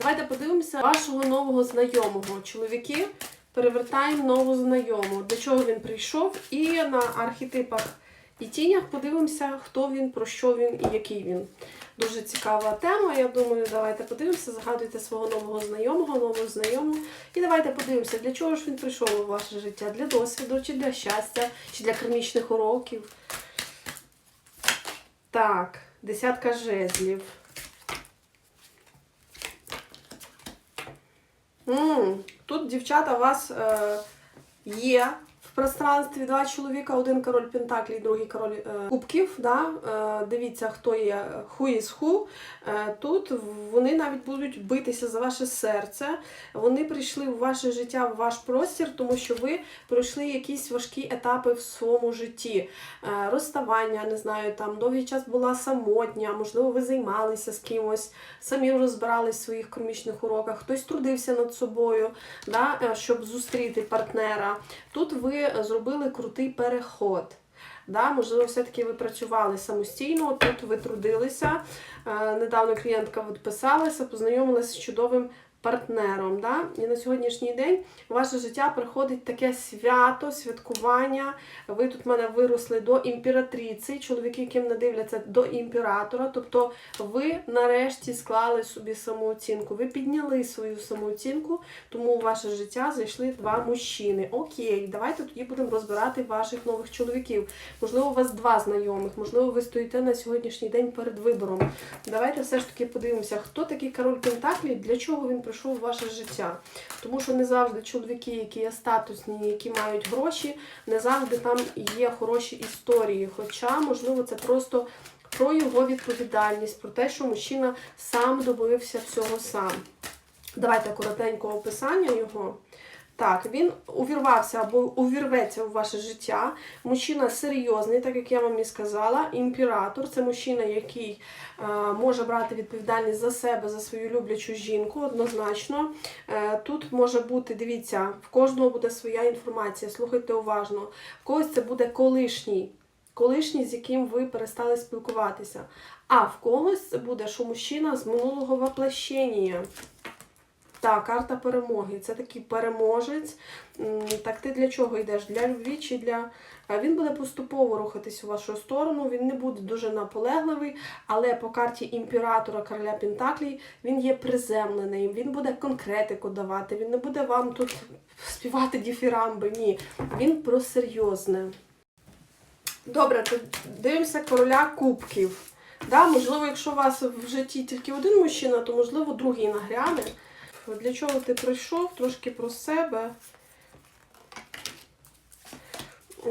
Давайте подивимося вашого нового знайомого. Чоловіки, перевертаємо нову знайому. До чого він прийшов, і на архетипах і тінях подивимося, хто він, про що він і який він. Дуже цікава тема. Я думаю, давайте подивимося, згадуйте свого нового знайомого, нового знайому. І давайте подивимося, для чого ж він прийшов у ваше життя? Для досвіду, чи для щастя, чи для кармічних уроків. Так, десятка жезлів. М, Тут, дівчата, у вас е, є в пространстві два чоловіка, один король Пентаклі, другий король е, кубків. Да? Е, дивіться, хто є who is who. Е, тут вони навіть будуть битися за ваше серце. Вони прийшли в ваше життя, в ваш простір, тому що ви пройшли якісь важкі етапи в своєму житті. Е, розставання, не знаю, там довгий час була самотня, можливо, ви займалися з кимось, самі розбирались в своїх кармічних уроках, хтось трудився над собою, да, е, щоб зустріти партнера. Тут ви зробили крутий переход. Да, можливо, все-таки ви працювали самостійно, тут ви трудилися. Е, недавно клієнтка відписалася, познайомилася з чудовим партнером. Да? І на сьогоднішній день в ваше життя приходить таке свято, святкування. Ви тут в мене виросли до імператриці, чоловіки, яким не дивляться до імператора. Тобто ви нарешті склали собі самооцінку. Ви підняли свою самооцінку, тому у ваше життя зайшли два мужчини. Окей, давайте тоді будемо розбирати ваших нових чоловіків. Можливо, у вас два знайомих, можливо, ви стоїте на сьогоднішній день перед вибором. Давайте все ж таки подивимося, хто такий король Пентаклі, для чого він прийшов у ваше життя. Тому що не завжди чоловіки, які є статусні, які мають гроші, не завжди там є хороші історії. Хоча, можливо, це просто про його відповідальність, про те, що мужчина сам добився всього сам. Давайте коротенько описання його. Так, він увірвався або увірветься у ваше життя. Мужчина серйозний, так як я вам і сказала. Імператор це мужчина, який е, може брати відповідальність за себе, за свою люблячу жінку, однозначно. Е, тут може бути, дивіться, в кожного буде своя інформація. Слухайте уважно. В когось це буде колишній. Колишній, з яким ви перестали спілкуватися. А в когось це буде, що мужчина з минулого воплощення. Так, карта перемоги. Це такий переможець. Так ти для чого йдеш? Для любві чи для. Він буде поступово рухатись у вашу сторону, він не буде дуже наполегливий, але по карті імператора короля Пентаклій він є приземлений, він буде конкретику давати, він не буде вам тут співати діфірамби. Ні. Він про серйозне. Добре, то дивимося короля кубків. Да, можливо, якщо у вас в житті тільки один мужчина, то можливо другий нагряне. Для чого ти прийшов? Трошки про себе.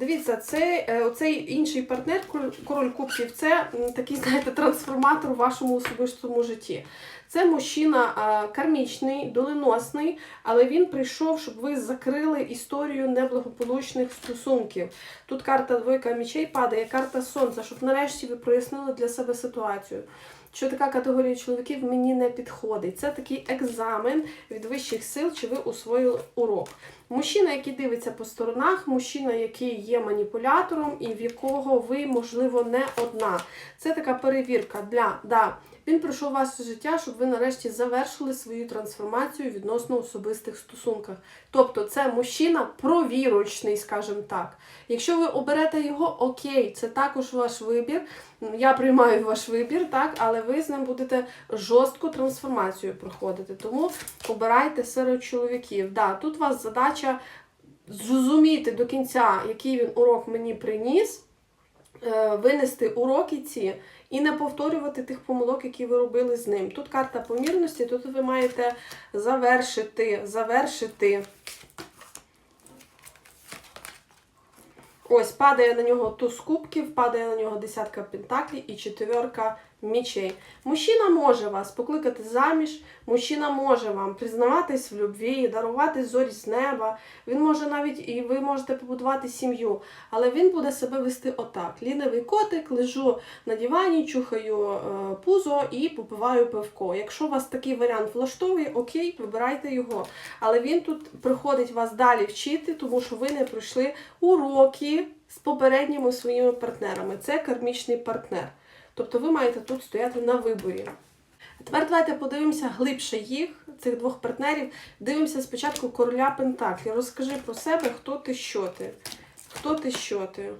Дивіться, це, е, оцей інший партнер, король- кубків, це такий, знаєте, трансформатор у вашому особистому житті. Це мужчина кармічний, доленосний, але він прийшов, щоб ви закрили історію неблагополучних стосунків. Тут карта двойка мічей падає, карта сонця, щоб нарешті ви прояснили для себе ситуацію. Що така категорія чоловіків мені не підходить. Це такий екзамен від вищих сил, чи ви усвоїли урок. Мужчина, який дивиться по сторонах, мужчина, який є маніпулятором, і в якого ви, можливо, не одна. Це така перевірка для да. Він прийшов у ваше життя, щоб ви нарешті завершили свою трансформацію відносно особистих стосунках. Тобто це мужчина провірочний, скажімо так. Якщо ви оберете його, окей, це також ваш вибір. Я приймаю ваш вибір, так, але ви з ним будете жорстку трансформацію проходити. Тому обирайте серед чоловіків. Да, тут у вас задача зрозуміти до кінця, який він урок мені приніс, винести уроки ці і не повторювати тих помилок, які ви робили з ним. Тут карта помірності, тут ви маєте завершити, завершити. Ось падає на нього туз кубків, падає на нього десятка пентаклів і четверка мічей. Мужчина може вас покликати заміж, мужчина може вам признаватись в любві, дарувати зорі з неба. Він може навіть і ви можете побудувати сім'ю, але він буде себе вести отак: лінивий котик, лежу на дивані, чухаю е, пузо і попиваю пивко. Якщо вас такий варіант влаштовує, окей, вибирайте його. Але він тут приходить вас далі вчити, тому що ви не пройшли уроки з попередніми своїми партнерами. Це кармічний партнер. Тобто ви маєте тут стояти на виборі. Тепер давайте подивимося глибше їх, цих двох партнерів. Дивимося спочатку короля Пентаклі. Розкажи про себе, хто ти, що ти. Хто ти, що ти.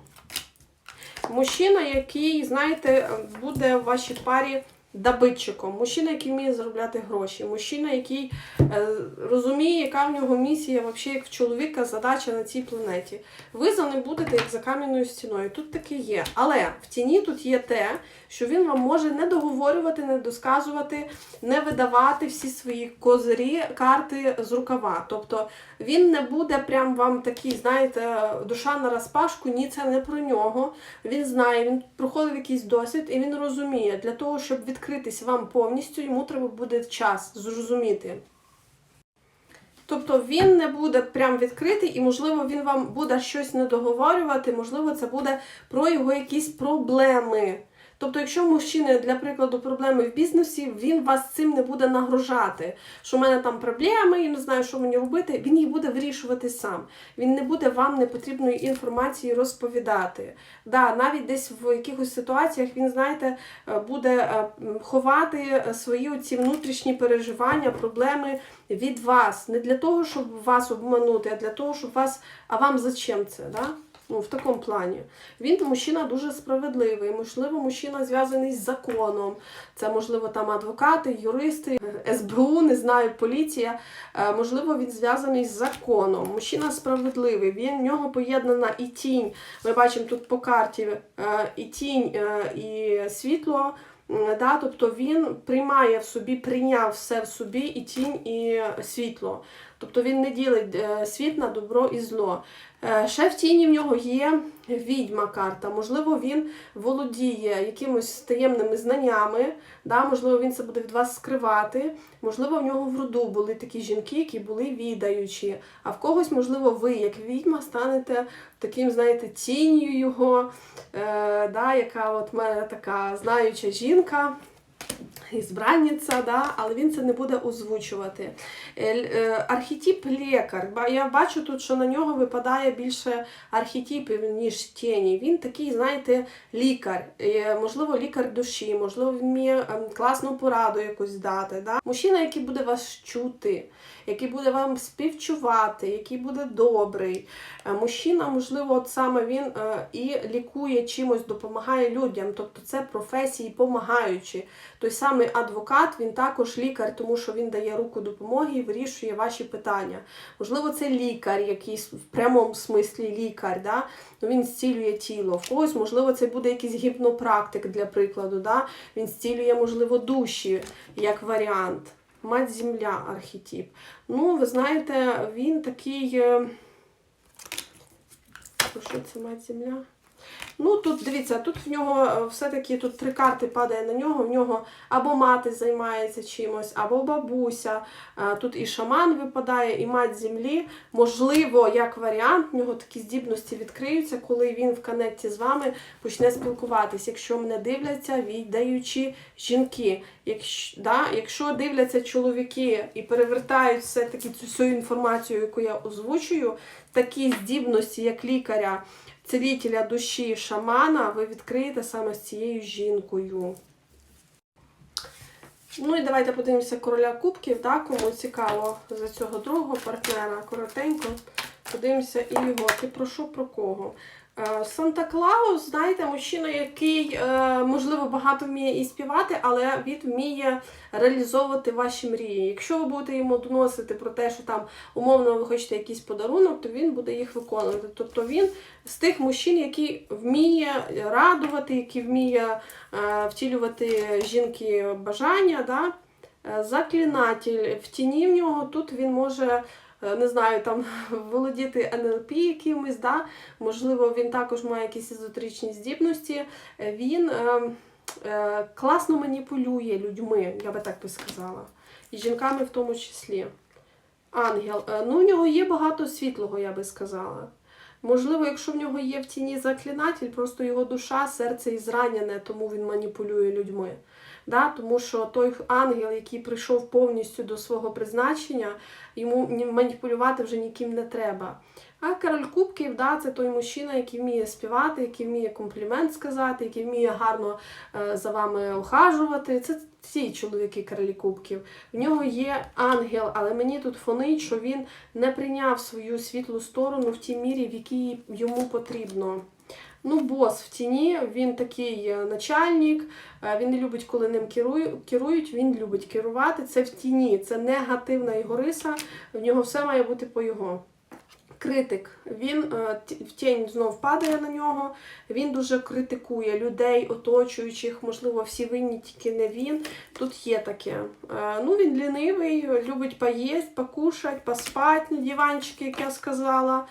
Мужчина, який, знаєте, буде в вашій парі добитчиком. Мужчина, який вміє заробляти гроші. Мужчина, який е, розуміє, яка в нього місія, взагалі, як в чоловіка, задача на цій планеті. Ви за ним будете як за кам'яною стіною. Тут таке є. Але в тіні тут є те, що він вам може не договорювати, не досказувати, не видавати всі свої козирі, карти з рукава. Тобто він не буде прям вам такий, знаєте, душа на розпашку, ні, це не про нього. Він знає, він проходив якийсь досвід і він розуміє, для того, щоб відкритись вам повністю, йому треба буде час зрозуміти. Тобто він не буде прям відкритий, і, можливо, він вам буде щось не договорювати, можливо, це буде про його якісь проблеми. Тобто, якщо в мужчини, для прикладу, проблеми в бізнесі, він вас цим не буде нагружати. Що в мене там проблеми, я не знаю, що мені робити. Він їх буде вирішувати сам. Він не буде вам непотрібної інформації розповідати. Да, навіть десь в якихось ситуаціях він, знаєте, е, буде е, ховати е, свої ці внутрішні переживання, проблеми від вас. Не для того, щоб вас обманути, а для того, щоб вас. А вам зачем це? Да? Ну, в такому плані. Він мужчина дуже справедливий. Можливо, мужчина зв'язаний з законом. Це, можливо, там адвокати, юристи, СБУ, не знаю, поліція. Е, Можливо, він зв'язаний з законом. Мужчина справедливий. Він в нього поєднана і тінь. Ми бачимо тут по карті е, і тінь, е, і світло. Да, тобто він приймає в собі, прийняв все в собі і тінь, і світло. Тобто він не ділить е, світ на добро і зло. Е, Ще в тіні в нього є відьма карта. Можливо, він володіє якимось таємними знаннями, да? можливо, він це буде від вас скривати. Можливо, в нього в роду були такі жінки, які були відаючі. А в когось, можливо, ви, як відьма, станете таким, знаєте, тінню його, е, да? яка от мене така знаюча жінка ізбранниця, да, але він це не буде озвучувати. Е, е, Архетип лікар. Я бачу тут, що на нього випадає більше архетипів, ніж тіні. Він такий, знаєте, лікар. Е, Можливо, лікар душі, можливо, він вміє ем, класну пораду якусь дати. Да? Мужчина, який буде вас чути, який буде вам співчувати, який буде добрий. Мужчина, можливо, от саме він і лікує чимось, допомагає людям. Тобто це професії помагаючі. Той самий адвокат, він також лікар, тому що він дає руку допомоги і вирішує ваші питання. Можливо, це лікар, якийсь в прямому смислі лікар, да? ну, він зцілює тіло. В когось, можливо, це буде якийсь гіпнопрактик для прикладу. Да? Він зцілює, можливо, душі як варіант. Мать земля архетип. Ну, ви знаєте, він такий. е, що це мать земля? Ну, тут дивіться, тут в нього е, все-таки тут три карти падає на нього. В нього або мати займається чимось, або бабуся. Е, Тут і шаман випадає, і мать землі. Можливо, як варіант, в нього такі здібності відкриються, коли він в коннекті з вами почне спілкуватись. Якщо мене дивляться, віддаючі жінки. Якщо, да, якщо дивляться чоловіки і перевертають все-таки цю всю інформацію, яку я озвучую, такі здібності, як лікаря, цілителя душі, шамана, ви відкриєте саме з цією жінкою. Ну і давайте подивимося короля кубків, да, кому цікаво за цього другого партнера. Коротенько подивимося і його. Ти про що про кого? Е, Санта Клаус, знаєте, мужчина, який, е, можливо, багато вміє і співати, але він вміє реалізовувати ваші мрії. Якщо ви будете йому доносити про те, що там умовно ви хочете якийсь подарунок, то він буде їх виконувати. Тобто він з тих мужчин, які вміє радувати, які вміє е, втілювати жінки бажання. Да? Е, Заклинатель в тіні в нього тут він може. е, Не знаю, там володіти НЛП якимось, да? можливо, він також має якісь езотеричні здібності. Е, Він е, е, класно маніпулює людьми, я би так би сказала. І жінками в тому числі. Ангел. Е, Ну, в нього є багато світлого, я би сказала. Можливо, якщо в нього є в тіні заклинатель, просто його душа, серце і зранене, тому він маніпулює людьми. Да? Тому що той ангел, який прийшов повністю до свого призначення, йому маніпулювати вже ніким не треба. А король кубків, да, це той мужчина, який вміє співати, який вміє комплімент сказати, який вміє гарно е, за вами ухажувати. Це ці чоловіки королі кубків. В нього є ангел, але мені тут фонить, що він не прийняв свою світлу сторону в тій мірі, в якій йому потрібно. Ну, бос в тіні, він такий е, начальник, е, він не любить, коли ним керують, він любить керувати. Це в тіні, це негативна його риса, в нього все має бути по його. Критик, він е, в тінь знов падає на нього. Він дуже критикує людей, оточуючих, можливо, всі винні, тільки не він. Тут є таке. Ну, він лінивий, любить поїсть, покушать, поспати на диванчики, як я сказала.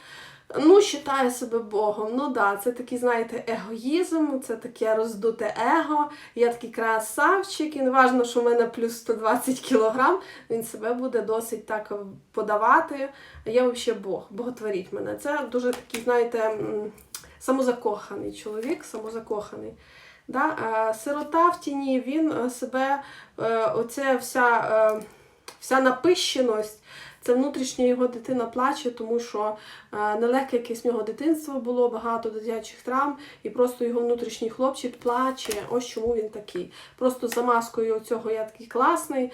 Ну, вважає себе Богом. Ну да, це такий, знаєте, егоїзм, це таке роздуте его. Я такий красавчик, і не важно, що в мене плюс 120 кілограм, він себе буде досить так подавати. Я взагалі Бог, боготворіть мене. Це дуже такий, знаєте, самозакоханий чоловік, самозакоханий. Да? Сирота в тіні, він е, себе, е, оце вся, е, вся напищеність, це внутрішня його дитина плаче, тому що е, нелегке якесь в нього дитинство було, багато дитячих травм, і просто його внутрішній хлопчик плаче. Ось чому він такий. Просто за маскою цього я такий класний.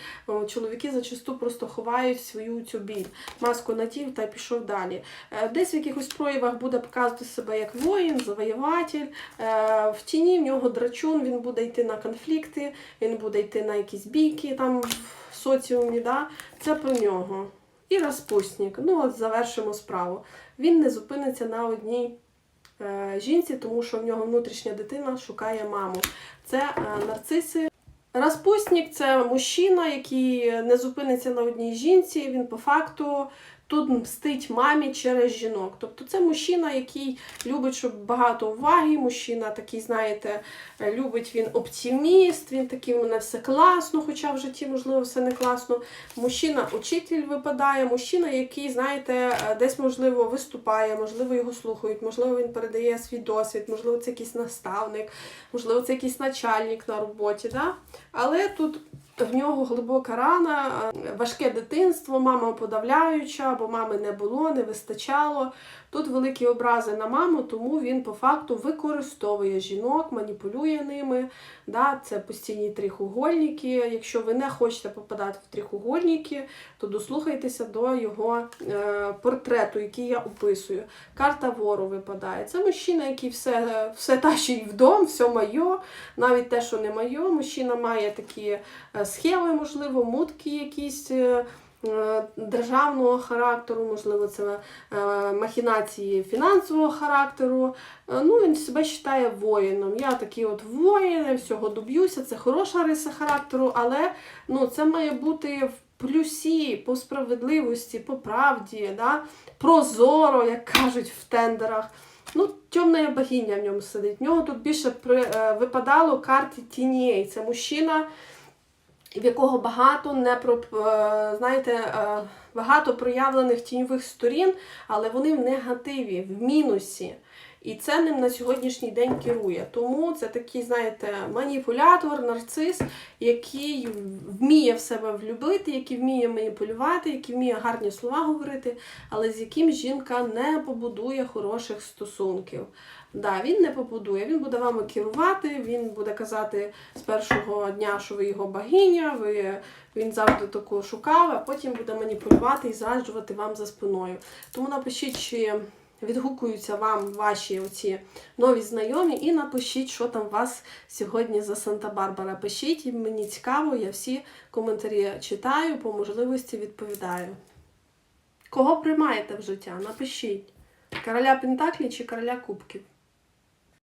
Чоловіки зачасту просто ховають свою цю біль. Маску надів та пішов далі. Е, Десь в якихось проявах буде показувати себе як воїн, завоюватель. Е, В тіні в нього драчун, він буде йти на конфлікти, він буде йти на якісь бійки там в соціумі. Да? Це про нього. І розпусник. Ну, от завершимо справу. Він не зупиниться на одній е, жінці, тому що в нього внутрішня дитина шукає маму. Це е, нарциси. Розпусник це мужчина, який не зупиниться на одній жінці. Він по факту тут мстить мамі через жінок. Тобто це мужчина, який любить, щоб багато уваги. Мужчина такий, знаєте, любить він оптиміст, він такий у мене все класно, хоча в житті, можливо, все не класно. Мужчина, учитель випадає, мужчина, який, знаєте, десь, можливо, виступає, можливо, його слухають, можливо, він передає свій досвід, можливо, це якийсь наставник, можливо, це якийсь начальник на роботі. Да? Але тут в нього глибока рана, е, важке дитинство, мама подавляюча, бо мами не було, не вистачало. Тут великі образи на маму, тому він по факту використовує жінок, маніпулює ними. Да? Це постійні трихугольники. Якщо ви не хочете попадати в трихугольники, то дослухайтеся до його е, портрету, який я описую. Карта вору випадає. Це мужчина, який все, все тащить в дом, все моє, навіть те, що не моє. Мужчина має такі е, схеми, можливо, мутки якісь. е, е, Державного характеру, можливо, це е, махінації фінансового характеру. Ну, він себе вважає воїном. Я такий от воїн, я всього доб'юся, це хороша риса характеру, але ну, це має бути в плюсі, по справедливості, по правді, да? прозоро, як кажуть в тендерах. Ну, темна богиня в ньому сидить. В нього тут більше при, випадало карти тіней. Це мужчина, в якого багато не про е, знаєте, е, багато проявлених тіньових сторін, але вони в негативі, в мінусі. І це ним на сьогоднішній день керує. Тому це такий, знаєте, маніпулятор, нарцис, який вміє в себе влюбити, який вміє маніпулювати, який вміє гарні слова говорити, але з яким жінка не побудує хороших стосунків. Да, він не побудує, він буде вами керувати, він буде казати з першого дня, що ви його богиня, ви, він завжди таку шукав, а потім буде маніпулювати і зраджувати вам за спиною. Тому напишіть, чи відгукуються вам ваші оці нові знайомі, і напишіть, що там у вас сьогодні за Санта-Барбара. Пишіть, мені цікаво, я всі коментарі читаю, по можливості відповідаю. Кого приймаєте в життя? Напишіть. Короля Пентаклі чи короля Кубків?